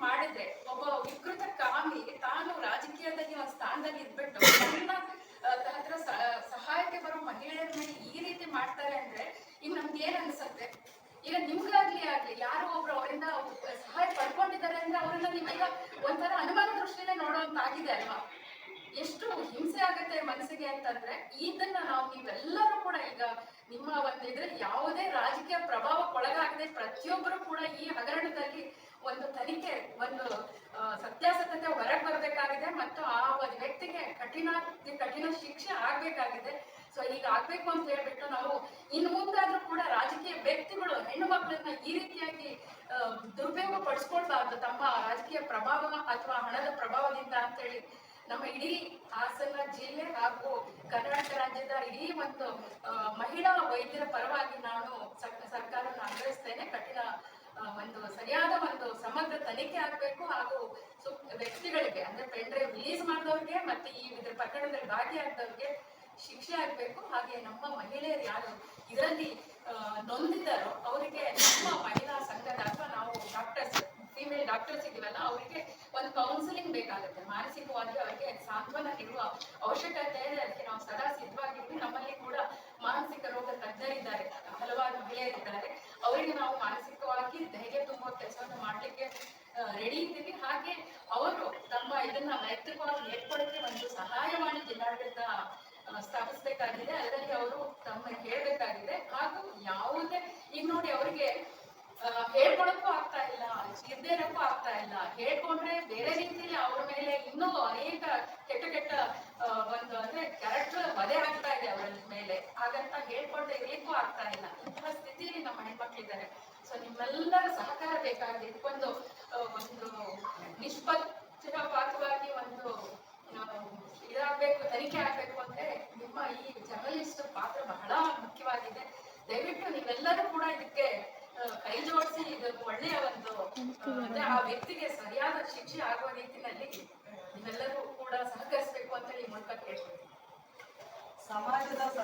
ಮಾಡಿದ್ರೆ ಒಬ್ಬ ವಿಕೃತ ಕಾಮಿ ತಾನು ರಾಜಕೀಯದಲ್ಲಿ ಒಂದು ಸ್ಥಾನದಲ್ಲಿ ಇದ್ಬಿಟ್ಟು ತನ್ನ ಹತ್ರ ಸಹಾಯಕ್ಕೆ ಬರೋ ಮಹಿಳೆಯರ ಮೇಲೆ ಈ ರೀತಿ ಮಾಡ್ತಾರೆ ಅಂದ್ರೆ ಈಗ ನಮ್ಗೆ ಏನ್ ಅನ್ಸುತ್ತೆ? ಈಗ ನಿಮ್ಗಾಗ್ಲಿ ಆಗ್ಲಿ, ಯಾರೋ ಒಬ್ರು ಅವರಿಂದ ಸಹಾಯ ಪಡ್ಕೊಂಡಿದ್ದಾರೆ ಅಂದ್ರೆ ಅವರನ್ನ ನಿಮಗ ಒಂಥರ ಅನುಮಾನ ದೃಷ್ಟಿಯಿಂದ ನೋಡುವಂತಾಗಿದೆ ಅಲ್ವಾ? ಎಷ್ಟು ಹಿಂಸೆ ಆಗುತ್ತೆ ಮನಸ್ಸಿಗೆ ಅಂತಂದ್ರೆ ಇದನ್ನ ನಾವು ನೀವೆಲ್ಲರೂ ಕೂಡ ಈಗ ನಿಮ್ಮ ಒಂದು ಇದ್ರೆ ಯಾವುದೇ ರಾಜಕೀಯ ಪ್ರಭಾವಕ್ಕೊಳಗಾಗದೆ ಪ್ರತಿಯೊಬ್ಬರು ಕೂಡ ಈ ಹಗರಣದಲ್ಲಿ ಒಂದು ತನಿಖೆ, ಒಂದು ಸತ್ಯಾಸತ್ಯತೆ ಹೊರಗೆ ಬರಬೇಕಾಗಿದೆ ಮತ್ತು ಆ ಒಂದು ವ್ಯಕ್ತಿಗೆ ಕಠಿಣ ಕಠಿಣ ಶಿಕ್ಷೆ ಆಗ್ಬೇಕಾಗಿದೆ. ಸೊ ಈಗ ಆಗ್ಬೇಕು ಅಂತ ಹೇಳ್ಬಿಟ್ಟು ನಾವು ಇನ್ನು ಮುಂದಾದ್ರೂ ಕೂಡ ರಾಜಕೀಯ ವ್ಯಕ್ತಿಗಳು, ಹೆಣ್ಣು ಮಕ್ಕಳನ್ನ ಈ ರೀತಿಯಾಗಿ ದುರುಪಯೋಗ ಪಡಿಸ್ಕೊಳ್ಬಾರ್ದು ತಮ್ಮ ರಾಜಕೀಯ ಪ್ರಭಾವ ಅಥವಾ ಹಣದ ಪ್ರಭಾವದಿಂದ ಅಂತ ಹೇಳಿ ನಮ್ಮ ಇಡೀ ಹಾಸನ ಜಿಲ್ಲೆ ಹಾಗೂ ಕರ್ನಾಟಕ ರಾಜ್ಯದ ಇಡೀ ಒಂದು ಮಹಿಳಾ ವೈದ್ಯರ ಪರವಾಗಿ ನಾನು ಸರ್- ಸರ್ಕಾರವನ್ನು ಆಗ್ರಹಿಸ್ತೇನೆ ಕಠಿಣ ಆ, ಒಂದು ಸರಿಯಾದ ಒಂದು ಸಮಗ್ರ ತನಿಖೆ ಆಗ್ಬೇಕು ಹಾಗೂ ವ್ಯಕ್ತಿಗಳಿಗೆ ಅಂದ್ರೆ ಪೆನ್ ಡ್ರೈವ್ ರಿಲೀಸ್ ಮಾಡಿದವ್ರಿಗೆ ಮತ್ತೆ ಈ ಇದ್ರ ಪ್ರಕರಣದಲ್ಲಿ ಭಾಗಿಯಾದವ್ರಿಗೆ ಶಿಕ್ಷೆ ಆಗ್ಬೇಕು. ಹಾಗೆ ನಮ್ಮ ಮಹಿಳೆಯರು ಯಾರು ಇದರಲ್ಲಿ ನೊಂದಿದ್ದಾರೋ ಅವರಿಗೆ ನಮ್ಮ ಮಹಿಳಾ ಸಂಘದ ಅಥವಾ ನಾವು ಡಾಕ್ಟರ್ಸ್ ಫಿಮೇಲ್ ಡಾಕ್ಟರ್ಸ್ ಇದೀವಲ್ಲ, ಅವರಿಗೆ ಒಂದು ಕೌನ್ಸಿಲಿಂಗ್ ಬೇಕಾಗುತ್ತೆ. ಮಾನಸಿಕವಾಗಿ ಅವರಿಗೆ ಸಾಂತ್ವನ ನೀಡುವ ಅವಶ್ಯಕತೆ ಇದೆ ಅದಕ್ಕೆ ನಾವು ಸದಾ ಸಿದ್ಧವಾಗಿರ್ತೀವಿ ನಮ್ಮಲ್ಲಿ ರೆಡಿ ಇದ್ದೀವಿ ಹಾಗೆ ಅವರು ತಮ್ಮ ಇದನ್ನ ವೈಯಕ್ತಿಕವಾಗಿ ಏರ್ಪಡಕ್ಕೆ ಒಂದು ಸಹಾಯವಾಣಿ ಜಿಲ್ಲಾಡಳಿತ ಆ, ಸ್ಥಾಪಿಸಬೇಕಾಗಿದೆ. ಅದರಲ್ಲಿ ಅವರು ತಮ್ಮ ಹೇಳ್ಬೇಕಾಗಿದೆ. ಹಾಗೂ ಯಾವುದೇ ಈಗ ನೋಡಿ ಅವರಿಗೆ ಹೇಳ್ಕೊಳಕ್ಕೂ ಆಗ್ತಾ ಇಲ್ಲ ಇರ್ದೇ ಇರಕ್ಕೂ ಆಗ್ತಾ ಇಲ್ಲ. ಹೇಳ್ಕೊಂಡ್ರೆ ಬೇರೆ ರೀತಿಯಲ್ಲಿ ಅವ್ರ ಮೇಲೆ ಇನ್ನೂ ಅನೇಕ ಕೆಟ್ಟ ಕೆಟ್ಟ ಒಂದು ಅಂದ್ರೆ ಕ್ಯಾರೆಕ್ಟರ್ ವಧೆ ಆಗ್ತಾ ಇದೆ ಅವರ ಮೇಲೆ. ಹಾಗಂತ ಹೇಳ್ಕೊಂಡ್ರೆ ಇರ್ಲಿಕ್ಕೂ ಆಗ್ತಾ ಇಲ್ಲ. ಇಂತಹ ಸ್ಥಿತಿಯಲ್ಲಿ ನಮ್ಮ ಹೆಣ್ಮಕ್ಳಿದ್ದಾರೆ. ಸೊ ನಿಮ್ಮೆಲ್ಲರ ಸಹಕಾರ ಬೇಕಾಗಿದೆ. ಇದಕ್ಕೊಂದು ಆ, ಒಂದು ನಿಷ್ಪಕ್ಷಪಾತವಾಗಿ ಒಂದು ಆ, ಇದಾಗಬೇಕು ತನಿಖೆ ಆಗ್ಬೇಕು ಅಂದ್ರೆ ನಿಮ್ಮ ಈ ಜರ್ನಲಿಸ್ಟ್ ಪಾತ್ರ ಬಹಳ ಮುಖ್ಯವಾಗಿದೆ. ದಯವಿಟ್ಟು ನೀವೆಲ್ಲರೂ ಕೂಡ ಇದಕ್ಕೆ ಕೈ ಜೋಡಿಸಿ ಇದಕ್ಕೆ ಒಳ್ಳೆಯ ಒಂದು ಅಂದ್ರೆ ಆ ವ್ಯಕ್ತಿಗೆ ಸರಿಯಾದ ಶಿಕ್ಷೆ ಆಗುವ ರೀತಿಯಲ್ಲಿ ನೀವೆಲ್ಲರೂ ಕೂಡ ಸಹಕರಿಸಬೇಕು ಅಂತ ಈ ಮೂಲಕ ಕೇಳ್ತೀನಿ ಸಮಾಜದ